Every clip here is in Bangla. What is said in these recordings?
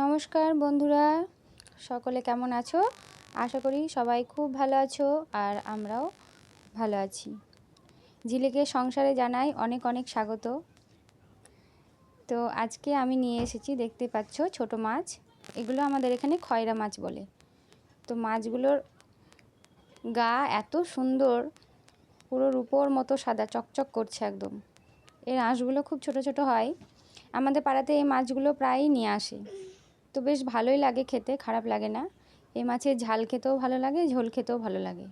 নমস্কার বন্ধুরা, সকলে কেমন আছো? আশা করি সবাই খুব ভালো আছো আর আমরাও ভালো আছি। ঝিলিকে সংসারে জানাই অনেক অনেক স্বাগত। তো আজকে আমি নিয়ে এসেছি, দেখতে পাচ্ছ ছোট মাছ। এগুলো আমাদের এখানে খয়রা মাছ বলে। তো মাছগুলোর গা এত সুন্দর, পুরো রূপোর মতো সাদা, চকচক করছে একদম। এর আঁশগুলো খুব ছোট ছোট হয়। আমাদের পাড়াতে এই মাছগুলো প্রায়ই নিয়ে আসে। তো বেশ ভালোই লাগে খেতে, খারাপ লাগে না। এই মাছের ঝাল খেতেও ভালো লাগে, ঝোল খেতেও ভালো লাগে।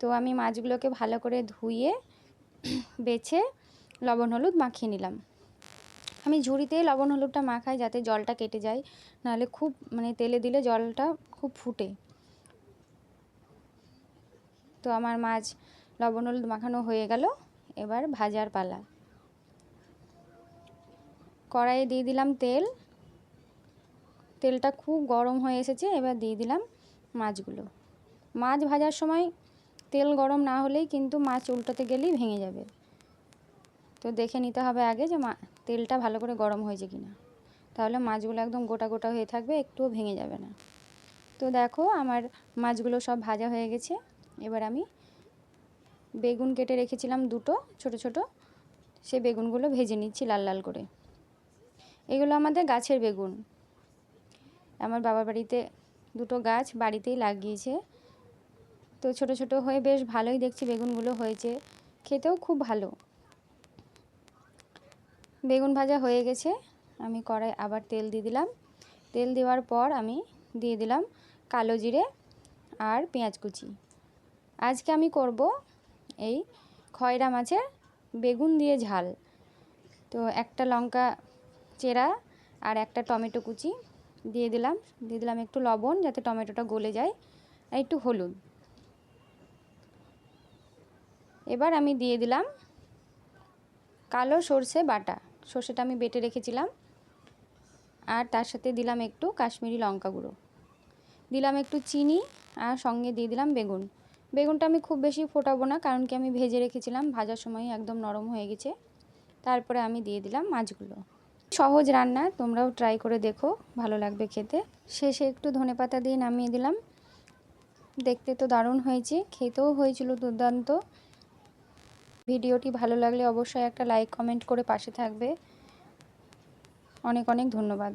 তো আমি মাছগুলোকে ভালো করে ধুয়ে, বেছে লবণ হলুদ মাখিয়ে নিলাম। আমি ঝুড়িতে লবণ হলুদটা মাখাই যাতে জলটা কেটে যায়, নাহলে খুব মানে তেলে দিলে জলটা খুব ফুটে। তো আমার মাছ লবণ হলুদ মাখানো হয়ে গেল, এবার ভাজার পালা। কড়াইয়ে দিয়ে দিলাম তেল তেলটা খুব গরম হয়ে এসেছে, এবার দিয়ে দিলাম মাছগুলো। মাছ ভাজার সময় তেল গরম না হলেই কিন্তু মাছ উল্টোতে গেলেই ভেঙে যাবে। তো দেখে নিতে হবে আগে যে তেলটা ভালো করে গরম হয়েছে কি না তাহলে মাছগুলো একদম গোটা গোটা হয়ে থাকবে, একটুও ভেঙে যাবে না। তো দেখো আমার মাছগুলো সব ভাজা হয়ে গেছে। এবার আমি বেগুন কেটে রেখেছিলাম দুটো, ছোট ছোট। সে বেগুনগুলো ভেজে নিচ্ছি লাল লাল করে। এগুলো আমাদের গাছের বেগুন। আমার বাবার বাড়িতে দুটো গাছ বাড়িতেই লাগিয়েছে। তো ছোট ছোট হয়ে বেশ ভালোই দেখছি বেগুনগুলো হয়েছে। খেতেও খুব ভালো। বেগুন ভাজা হয়ে গেছে। আমি কড়াই আবার তেল দিয়ে দিলাম। তেল দেওয়ার পর আমি দিয়ে দিলাম কালো জিরে আর পেঁয়াজ কুচি। আজকে আমি করব এই খয়রা মাছের বেগুন দিয়ে ঝাল। তো একটা লঙ্কা চেরা আর একটা টমেটো কুচি। দিয়ে দিলাম দিয়ে দিলাম একটু লবণ যাতে টমেটোটা গলে যায়, আর একটু হলুদ। এবার আমি দিয়ে দিলাম কালো সর্ষে বাটা, সর্ষেটা আমি বেটে রেখেছিলাম। আর তার সাথে দিলাম একটু কাশ্মীরি লঙ্কা গুঁড়ো। দিলাম একটু চিনি আর সঙ্গে দিয়ে দিলাম বেগুন। বেগুনটা আমি খুব বেশি ফোটাবো না, কারণ কি আমি ভেজে রেখেছিলাম, ভাজার সময় একদম নরম হয়ে গেছে। তারপরে আমি দিয়ে দিলাম মাছগুলো। সহজ রান্না, তোমরাও ট্রাই করে দেখো, ভালো লাগবে খেতে। শেষে একটু ধনে পাতা দিয়ে নামিয়ে দিলাম। দেখতে তো দারুণ হয়েছে, খেতেও হয়েছিল দুর্দান্ত। ভিডিওটি ভালো লাগলে অবশ্যই একটা লাইক কমেন্ট করে পাশে থাকবে। অনেক অনেক ধন্যবাদ।